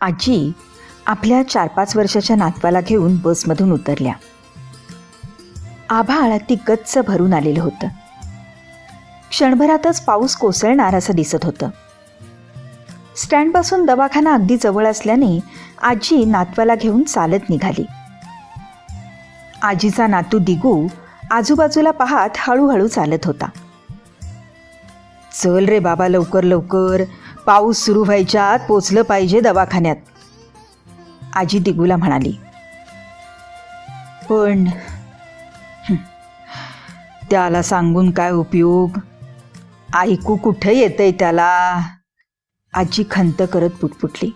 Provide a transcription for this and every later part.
आजी आपल्या चार पाच वर्षाच्या नातवाला घेऊन बसमधून उतरल्या. आभाळ ती गच्च भरून आलेलं होतं. क्षणभरातच पाऊस कोसळणार असं दिसत होतं. स्टँडपासून दवाखाना अगदी जवळ असल्याने आजी नातवाला घेऊन चालत निघाली. आजीचा नातू दिगू आजूबाजूला पाहत हळूहळू चालत होता. चल रे बाबा लवकर लवकर. पाऊस सुरू व्हायच्या आत पोचलं पाहिजे दवाखान्यात. आजी दिगूला म्हणाली पण त्याला सांगून काय उपयोग? ऐकू कुठे येतंय त्याला? आजी खंत करत पुटपुटली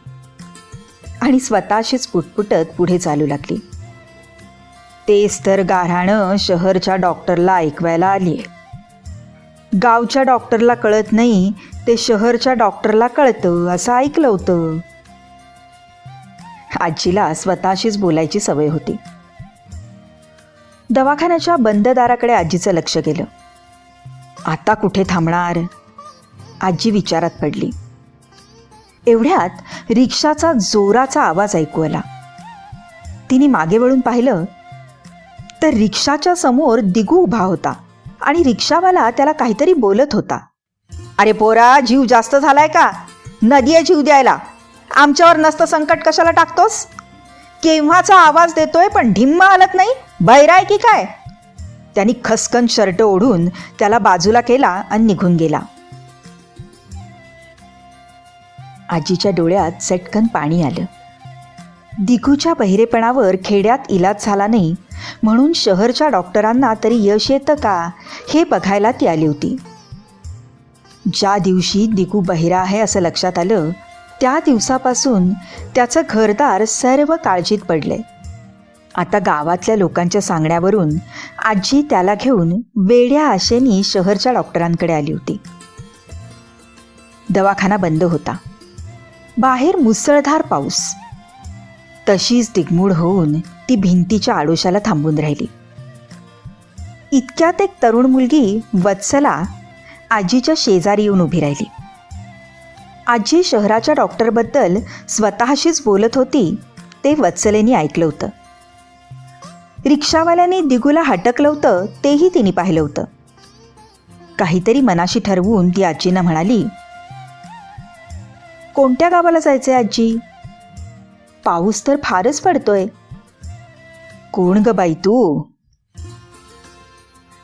आणि स्वतःशीच पुटपुटत पुढे चालू लागली. तेच तर गाऱ्हाणं शहरच्या डॉक्टरला ऐकवायला आली गावच्या डॉक्टरला कळत नाही ते शहरच्या डॉक्टरला कळतं असं ऐकलं होतं. आजीला स्वतःशीच बोलायची सवय होती. दवाखान्याच्या बंद दाराकडे आजीचं लक्ष गेलं. आता कुठे थांबणार? आजी विचारात पडली. एवढ्यात रिक्षाचा जोराचा आवाज ऐकू आला. तिने मागे वळून पाहिलं तर रिक्षाच्या समोर दिगू उभा होता आणि रिक्षावाला त्याला काहीतरी बोलत होता. अरे पोरा जीव जास्त झालाय का? नदी आहे जीव द्यायला. आमच्यावर नसतं संकट कशाला टाकतोस? केव्हाचा आवाज देतोय पण ढिम्म हलत नाही? बैराय की काय? त्यांनी खसकन शर्ट ओढून त्याला बाजूला केला आणि निघून गेला. आजीच्या डोळ्यात चटकन पाणी आलं. दिगूच्या बहिरेपणावर खेड्यात इलाज झाला नाही म्हणून शहरच्या डॉक्टरांना तरी यश येतं का हे बघायला ती आली होती. ज्या दिवशी दिगू बहिरा आहे असं लक्षात आलं त्या दिवसापासून त्याचं घरदार सर्व काळजीत पडले. आता गावातल्या लोकांच्या सांगण्यावरून आजी त्याला घेऊन वेड्या आशेनी शहरच्या डॉक्टरांकडे आली होती. दवाखाना बंद होता. बाहेर मुसळधार पाऊस. तशीच दिगमूड होऊन ती भिंतीच्या आडोशाला थांबून राहिली. इतक्यात एक तरुण मुलगी वत्सला आजीच्या शेजारी येऊन उभी राहिली. आजी शहराच्या डॉक्टरबद्दल स्वतःशीच बोलत होती ते वत्सलेनी ऐकलं होतं. रिक्षावाल्याने दिगूला हटकलं होतं तेही तिने पाहिलं होतं. काहीतरी मनाशी ठरवून ती आजीनं म्हणाली कोणत्या गावाला जायचंय आजी? पाऊस तर फारच पडतोय. कोण ग बाई तू?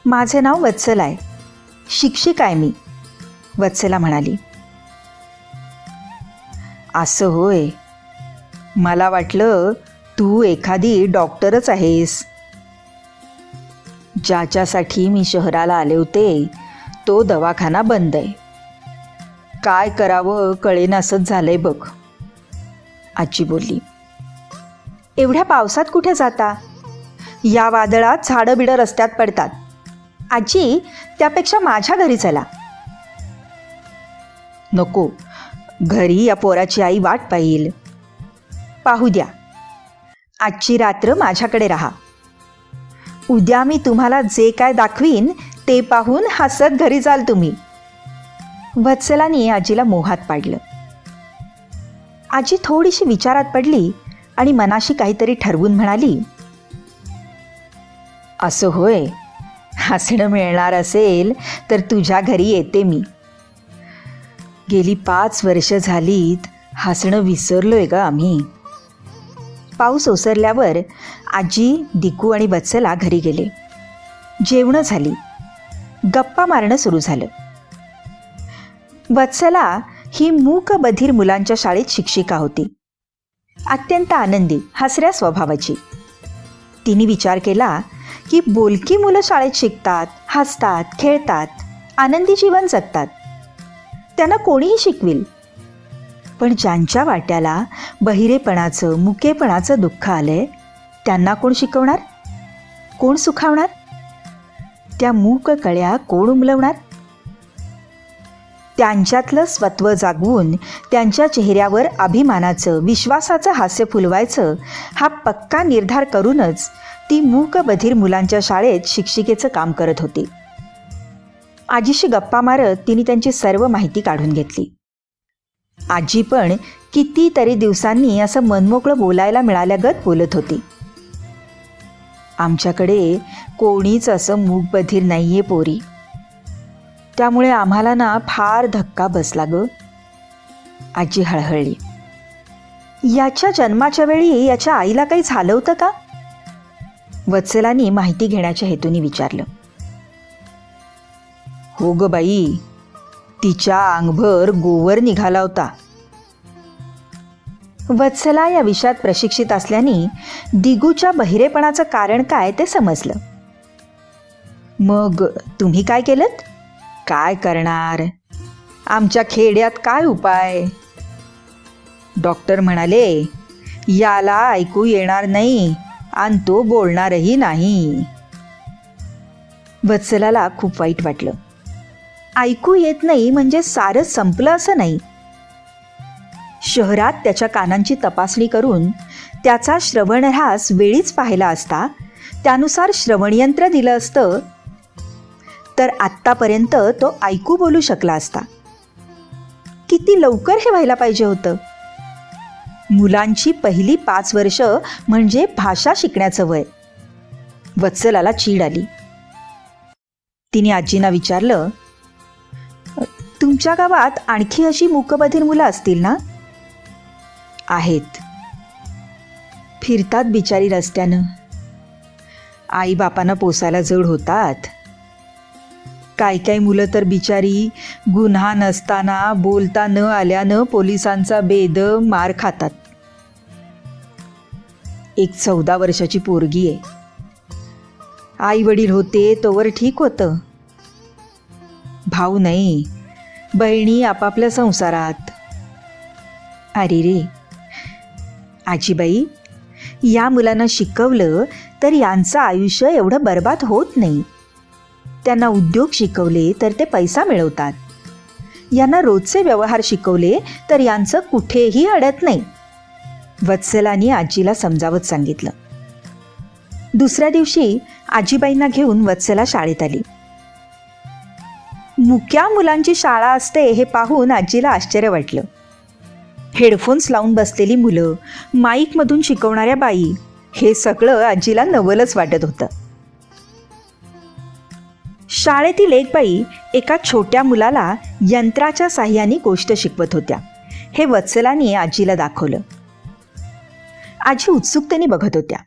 माझे नाव वत्सल आहे. शिक्षिक आहे मी वत्सला म्हणाली. असं होय. मला वाटलं तू एखादी डॉक्टरच आहेस. ज्याच्यासाठी मी शहराला आले होते तो दवाखाना बंद आहे. काय करावं कळेनासच झालंय बघ आजी बोलली. एवढ्या पावसात कुठे जाता? या वादळात झाडं बिडं रस्त्यात पडतात. आजी त्यापेक्षा माझ्या घरी चला. नको घरी या पोराची आई वाट पाहिल. पाहू द्या. आजची रात्र माझ्याकडे राहा. उद्या मी तुम्हाला जे काय दाखवीन ते पाहून हसत घरी जाल तुम्ही. वत्सलाने आजीला मोहात पाडलं. आजी थोडीशी विचारात पडली आणि मनाशी काहीतरी ठरवून म्हणाली असं होय हसणं मिळणार असेल तर तुझ्या घरी येते मी. गेली पाच वर्ष झालीत हसणं विसरलोय ग आम्ही. पाऊस ओसरल्यावर आजी दिकू आणि बत्सला घरी गेले. जेवणं झाली. गप्पा मारणं सुरू झालं. वत्सला ही मूक बधीर मुलांच्या शाळेत शिक्षिका होती. अत्यंत आनंदी हसऱ्या स्वभावाची. तिने विचार केला की बोलकी मुलं शाळेत शिकतात हसतात खेळतात आनंदी जीवन जगतात. त्यांना कोणीही शिकविल. पण ज्यांच्या वाट्याला बहिरेपणाचं मुकेपणाचं दुःख आलंय त्यांना कोण शिकवणार? कोण सुखावणार? त्या मूक कळ्या कोण उमलवणार? त्यांच्यातलं स्वत्व जागवून त्यांच्या चेहऱ्यावर अभिमानाचं विश्वासाचं हास्य फुलवायचं हा पक्का निर्धार करूनच ती मूक बधीर मुलांच्या शाळेत शिक्षिकेचं काम करत होती. आजीशी गप्पा मारत तिने त्यांची सर्व माहिती काढून घेतली. आजी पण कितीतरी दिवसांनी असं मनमोकळं बोलायला मिळाल्यागत बोलत होती. आमच्याकडे कोणीच असं मूकबधीर नाहीये पोरी. त्यामुळे आम्हाला ना फार धक्का बसला ग. आजी हळहळली. याच्या जन्माच्या वेळी याच्या आईला काही झालं होतं का? वत्सलानी माहिती घेण्याच्या हेतूने विचारलं. हो ग बाई तिच्या अंगभर गोवर निघाला होता. वत्सला या विषयात प्रशिक्षित असल्याने दिगूच्या बहिरेपणाचं कारण काय ते समजलं. मग तुम्ही काय केलं काय करणार? आमच्या खेड्यात काय उपाय? डॉक्टर म्हणाले याला ऐकू येणार नाही. आणि तो बोलणारही नाही. वत्सलाला खूप वाईट वाटलं. ऐकू येत नाही म्हणजे सारं संपलं असं नाही. शहरात त्याच्या कानांची तपासणी करून त्याचा श्रवणऱ्हास वेळीच पाहिला असता त्यानुसार श्रवणयंत्र दिलं असतं तर आत्तापर्यंत तो ऐकू बोलू शकला असता. किती लवकर हे व्हायला पाहिजे होतं? मुलांची पहिली पाच वर्ष म्हणजे भाषा शिकण्याचं वय. वत्सलाला चीड आली. तिने आजींना विचारलं तुमच्या गावात आणखी अशी मूकबधीर मुलं असतील ना? आहेत. फिरतात बिचारी रस्त्यानं. आई बापांना पोसायला जड होतात. काय काय मुलं तर बिचारी गुन्हा नसताना बोलता न आल्यानं पोलिसांचा बेद मार खातात. एक चौदा वर्षाची पोरगी आहे. आई वडील होते तोवर ठीक होतं. भाऊ नाही बहिणी आपापल्या संसारात. अरे रे. आजीबाई या मुलांना शिकवलं तर यांचं आयुष्य एवढं बर्बाद होत नाही. त्यांना उद्योग शिकवले तर ते पैसा मिळवतात. यांना रोजचे व्यवहार शिकवले तर यांचं कुठेही अडत नाही. वत्सलानी आजीला समजावत सांगितलं. दुसऱ्या दिवशी आजीबाईंना घेऊन वत्सला शाळेत आली. मुक्या मुलांची शाळा असते हे पाहून आजीला आश्चर्य वाटलं. हेडफोन्स लावून बसलेली मुलं माईकमधून शिकवणाऱ्या बाई हे सगळं आजीला नवलच वाटत होतं. शाळेतील एक बाई एका छोट्या मुलाला यंत्राच्या साह्याने गोष्ट शिकवत होत्या. हे वत्सलाने आजीला दाखवलं. आजी उत्सुकतेने बघत होत्या.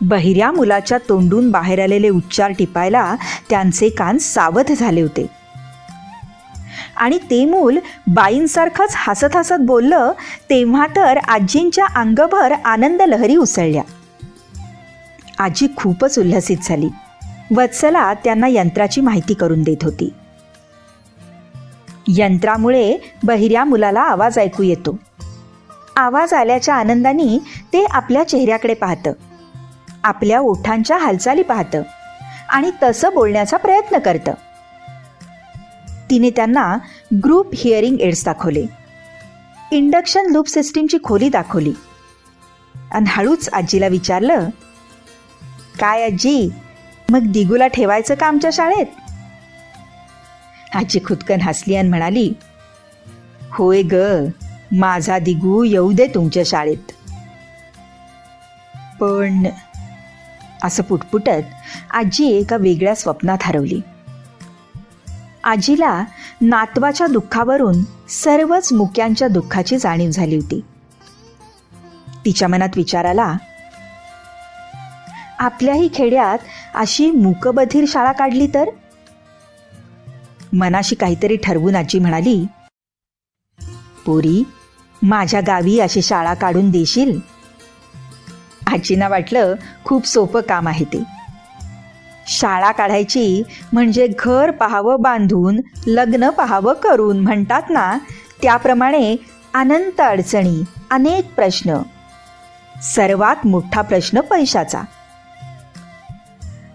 बहिऱ्या मुलाच्या तोंडून बाहेर आलेले उच्चार टिपायला त्यांचे कान सावध झाले होते. आणि ते मूल बाईंसारखंच हसत हसत बोललं तेव्हा तर आजींच्या अंगभर आनंद लहरी उसळल्या. आजी खूपच उल्हसित झाली. वत्सला त्यांना यंत्राची माहिती करून देत होती. यंत्रामुळे बहिऱ्या मुलाला आवाज ऐकू येतो. आवाज आल्याच्या आनंदाने ते आपल्या चेहऱ्याकडे पाहतं. आपल्या ओठांच्या हालचाली पाहतं आणि तसं बोलण्याचा प्रयत्न करतं. तिने त्यांना ग्रुप हिअरिंग एड्स दाखवले. इंडक्शन लूप सिस्टीमची खोली दाखवली. आणि हळूच आजीला विचारलं काय आजी मग दिगूला ठेवायचं का आमच्या शाळेत? आजी खुदकन हसली आणि म्हणाली होय ग माझा दिगू येऊ दे तुमच्या शाळेत. पण असं पुटपुटत आजी एका वेगळ्या स्वप्नात हरवली. आजीला नातवाच्या दुःखावरून सर्वच मुक्यांच्या दुःखाची जाणीव झाली होती. तिच्या मनात विचार आला आपल्याही खेड्यात अशी मूकबधीर शाळा काढली तर? मनाशी काहीतरी ठरवून आजी म्हणाली पोरी माझ्या गावी अशी शाळा काढून देशील? आजींना वाटलं खूप सोपं काम आहे ते. शाळा काढायची म्हणजे घर पाहावं बांधून लग्न पाहावं करून म्हणतात ना त्याप्रमाणे अनंत अडचणी अनेक प्रश्न. सर्वात मोठा प्रश्न पैशाचा.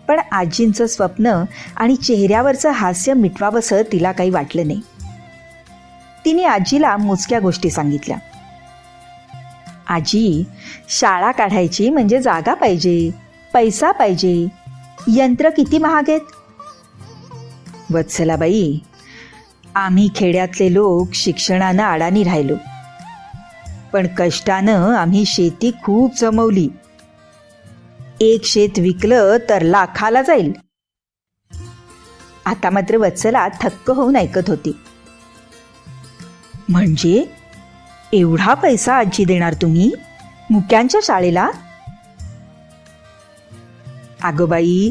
पण आजींचं स्वप्न आणि चेहऱ्यावरचं हास्य मिटवावंसं तिला काही वाटलं नाही. तिने आजीला मोजक्या गोष्टी सांगितल्या. आजी शाळा काढायची म्हणजे जागा पाहिजे पैसा पाहिजे यंत्र किती महाग आहेत वत्सलाबाई आम्ही खेड्यातले लोक शिक्षणानं अडाणी राहिलो. पण कष्टानं आम्ही शेती खूप जमवली. एक शेत विकलं तर लाखाला जाईल. आता मात्र वत्सला थक्क होऊन ऐकत होती. म्हणजे एवढा पैसा आजी देणार तुम्ही? मुक्यांच्या शाळेला? अगं बाई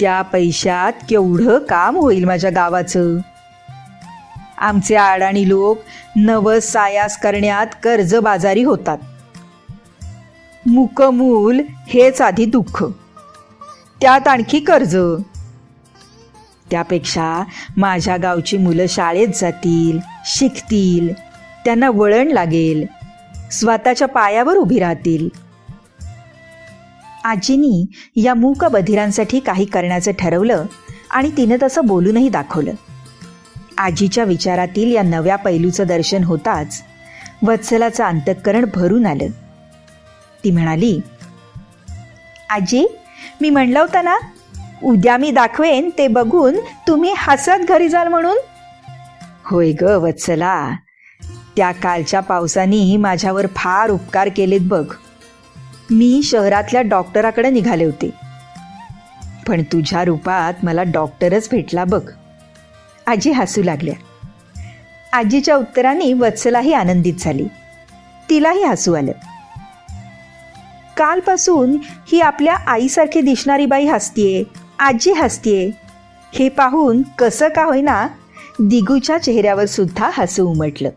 त्या पैशात केवढं काम होईल माझ्या गावाचं. आमचे अडाणी लोक नवस सायास करण्यात कर्जबाजारी होतात. मुकमूल हेच आधी दुःख. त्यात आणखी कर्ज. त्यापेक्षा माझ्या गावची मुलं शाळेत जातील. शिकतील. त्यांना वळण लागेल. स्वतःच्या पायावर उभी राहतील. आजीनी या मूक बधिरांसाठी काही करण्याचं ठरवलं आणि तिनं तसं बोलूनही दाखवलं. आजीच्या विचारातील या नव्या पैलूचं दर्शन होताच वत्सलाचं अंतःकरण भरून आलं. ती म्हणाली आजी मी म्हणलं होतं ना उद्या मी दाखवेन ते बघून तुम्ही हसत घरी जाल म्हणून. होय ग वत्सला. त्या कालच्या पावसानी माझ्यावर फार उपकार केलेत बघ. मी शहरातल्या डॉक्टराकडे निघाले होते. पण तुझ्या रूपात मला डॉक्टरच भेटला बघ. आजी हसू लागल्या. आजीच्या उत्तराने वत्सलाही आनंदित झाली. तिलाही हसू आलं. कालपासून ही आपल्या आईसारखी दिसणारी बाई हसतीये आजी हसतीये. हे पाहून कसं का होईना दिगूच्या चेहऱ्यावर सुद्धा हसू उमटलं.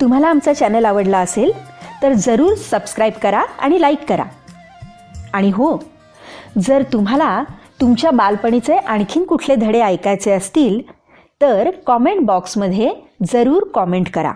तुम्हाला आमचा चॅनल आवडला असेल तर जरूर सबस्क्राईब करा आणि लाईक करा. आणि हो जर तुम्हाला तुमच्या बालपणीचे आणखीन कुठले धडे ऐकायचे असतील तर कॉमेंट बॉक्समध्ये जरूर कॉमेंट करा.